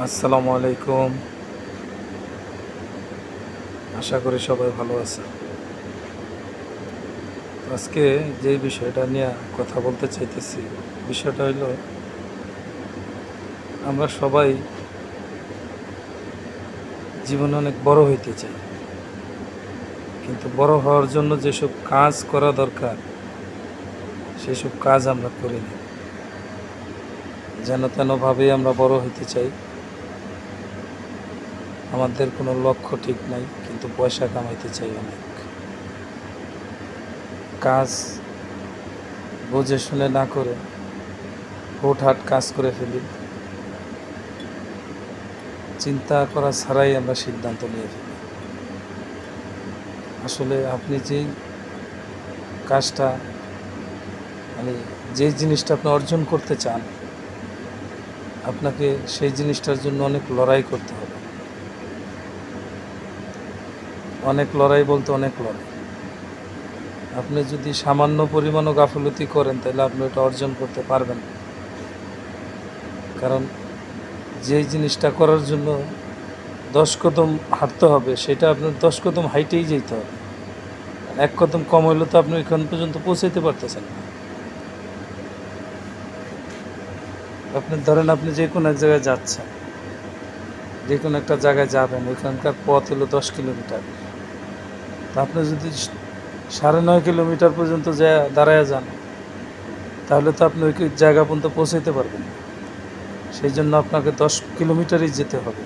আসসালামু আলাইকুম। আশা করি সবাই ভালো আছে আজকে যে বিষয়টা নিয়ে কথা বলতে চাইতেছি, বিষয়টা হইল, আমরা সবাই জীবনে অনেক বড় হইতে চাই। কিন্তু বড় হওয়ার জন্য যেসব কাজ করা দরকার, সেসব কাজ আমরা করি না। যেন তেনভাবেই আমরা বড় হইতে চাই। আমাদের কোনো লক্ষ্য ঠিক নাই, কিন্তু পয়সা কামাইতে চাই অনেক। কাজ বুঝে শুনে না করে হুটহাট কাজ করে ফেলি। চিন্তা করা ছাড়াই আমরা সিদ্ধান্ত নিয়ে ফেলি। আসলে আপনি যেই কাজটা মানে যে জিনিসটা আপনি অর্জন করতে চান, আপনাকে সেই জিনিসটার জন্য অনেক লড়াই করতে হবে। অনেক লড়াই বলতে অনেক লড়াই। আপনি যদি সামান্য পরিমাণও গাফলতি করেন, তাহলে আপনি ওটা অর্জন করতে পারবেন কারণ যেই জিনিসটা করার জন্য দশ কদম হাঁটতে হবে, সেটা আপনার দশ কদম হাইটেই যেতে হবে। এক কদম কম হইলে তো আপনি এখান পর্যন্ত পৌঁছাইতে পারতেছেন না। আপনি ধরেন আপনি যে কোনো এক জায়গায় যাচ্ছেন, যে কোনো একটা জায়গায় যাবেন, ওইখানকার পথ হলো দশ কিলোমিটার। আপনি যদি সাড়ে নয় কিলোমিটার পর্যন্ত যা দাঁড়ায় যান, তাহলে তো আপনি ওই জায়গা পর্যন্ত পৌঁছাইতে পারবেন। সেই জন্য আপনাকে দশ কিলোমিটারই যেতে হবে।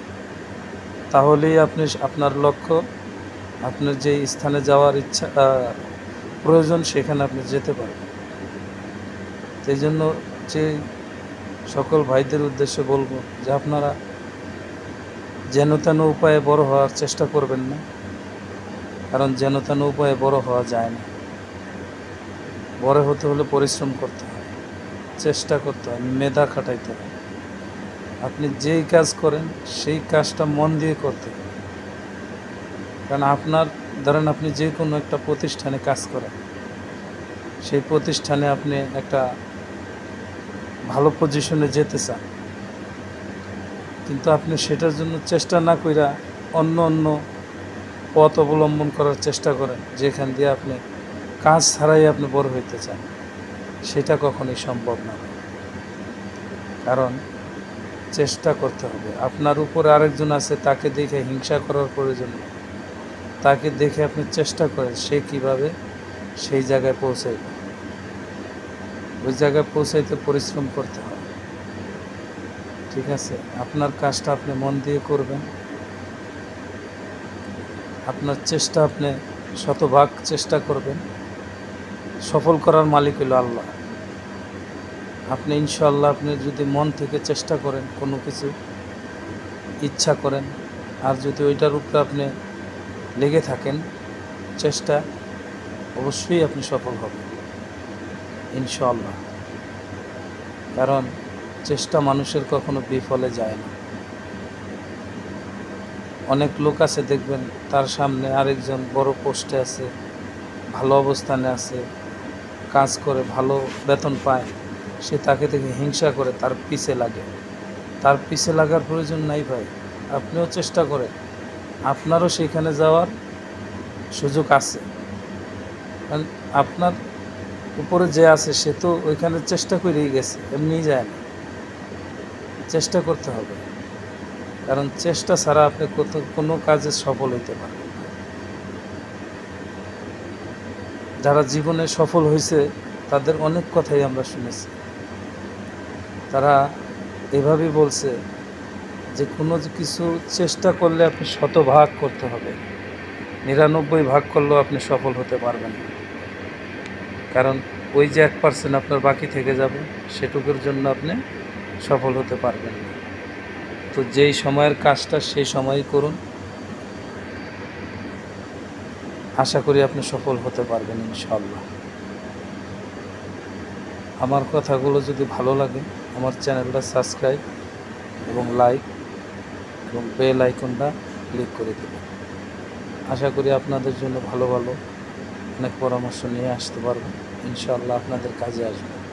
তাহলেই আপনি আপনার লক্ষ্য, আপনার যে স্থানে যাওয়ার ইচ্ছা প্রয়োজন সেখানে আপনি যেতে পারবেন। সেই জন্য যে সকল ভাইদের উদ্দেশ্যে বলব যে আপনারা যেন তেন উপায়ে বড় হওয়ার চেষ্টা করবেন না। কারণ যেন তেন উপায়ে বড় হওয়া যায় না। বড় হতে হলে পরিশ্রম করতে হয়, চেষ্টা করতে হয়, মেধা খাটাইতে হয়। আপনি যেই কাজ করেন, সেই কাজটা মন দিয়ে করতে হবে কারণ আপনার, ধরেন আপনি যে কোনো একটা প্রতিষ্ঠানে কাজ করেন, সেই প্রতিষ্ঠানে আপনি একটা ভালো পজিশনে যেতে চান। কিন্তু আপনি সেটার জন্য চেষ্টা না কইরা অন্য অন্য পথ অবলম্বন করার চেষ্টা করেন, যেখান দিয়ে আপনি কাজ ছাড়াই আপনি বড় হইতে চান। সেটা কখনোই সম্ভব না। কারণ চেষ্টা করতে হবে। আপনার উপরে আরেকজন আছে, তাকে দেখে হিংসা করার প্রয়োজন নেই। তাকে দেখে আপনি চেষ্টা করেন সে কীভাবে সেই জায়গায় পৌঁছাইবে। ওই জায়গায় পৌঁছাইতে পরিশ্রম করতে হয় ঠিক আছে? আপনার কাজটা আপনি মন দিয়ে করবেন। আপনার চেষ্টা আপনি শতভাগ চেষ্টা করবেন। সফল করার মালিক হলো আল্লাহ। আপনি ইনশাল্লাহ আপনি যদি মন থেকে চেষ্টা করেন কোনো কিছু, ইচ্ছা করেন, আর যদি ওইটার উপরে আপনি লেগে থাকেন, চেষ্টা অবশ্যই আপনি সফল হবেন ইনশাল্লাহ কারণ চেষ্টা মানুষের কখনো বিফলে যায় না। অনেক লোক আছে, দেখবেন তার সামনে আরেকজন বড় পোস্টে আছে, ভালো অবস্থানে আছে, কাজ করে, ভালো বেতন পায়, সে তাকে দেখে হিংসা করে, তার পিছে লাগে। তার পিছে লাগার প্রয়োজন নাই ভাই, আপনিও চেষ্টা করেন। আপনারও সেখানে যাওয়ার সুযোগ আছে। কারণ আপনার উপরে যে আছে, সে তো ওইখানে চেষ্টা করেই গেছে, এমনিই যায় না। চেষ্টা করতে হবে। কারণ চেষ্টা ছাড়া আপনি কোনো কাজে সফল হইতে পারবেন যারা জীবনে সফল হয়েছে তাদের অনেক কথাই আমরা শুনেছি। তারা এভাবেই বলছে যে, কোনো কিছু চেষ্টা করলে আপনি শতভাগ করতে হবে। নিরানব্বই ভাগ করলেও আপনি সফল হতে পারবেন না। কারণ ওই যে এক পার্সেন্ট আপনার বাকি থেকে যাবে, সেটুকুর জন্য আপনি সফল হতে পারবেন না। তো যেই সময়ের কাজটা সেই সময়ই করুন। আশা করি আপনি সফল হতে পারবেন ইনশাল্লাহ আমার কথাগুলো যদি ভালো লাগে, আমার চ্যানেলটা সাবস্ক্রাইব এবং লাইক এবং বেল আইকনটা ক্লিক করে দেবেন। আশা করি আপনাদের জন্য ভালো ভালো অনেক পরামর্শ নিয়ে আসতে পারব। ইনশাআল্লাহ আপনাদের কাজে আসবে।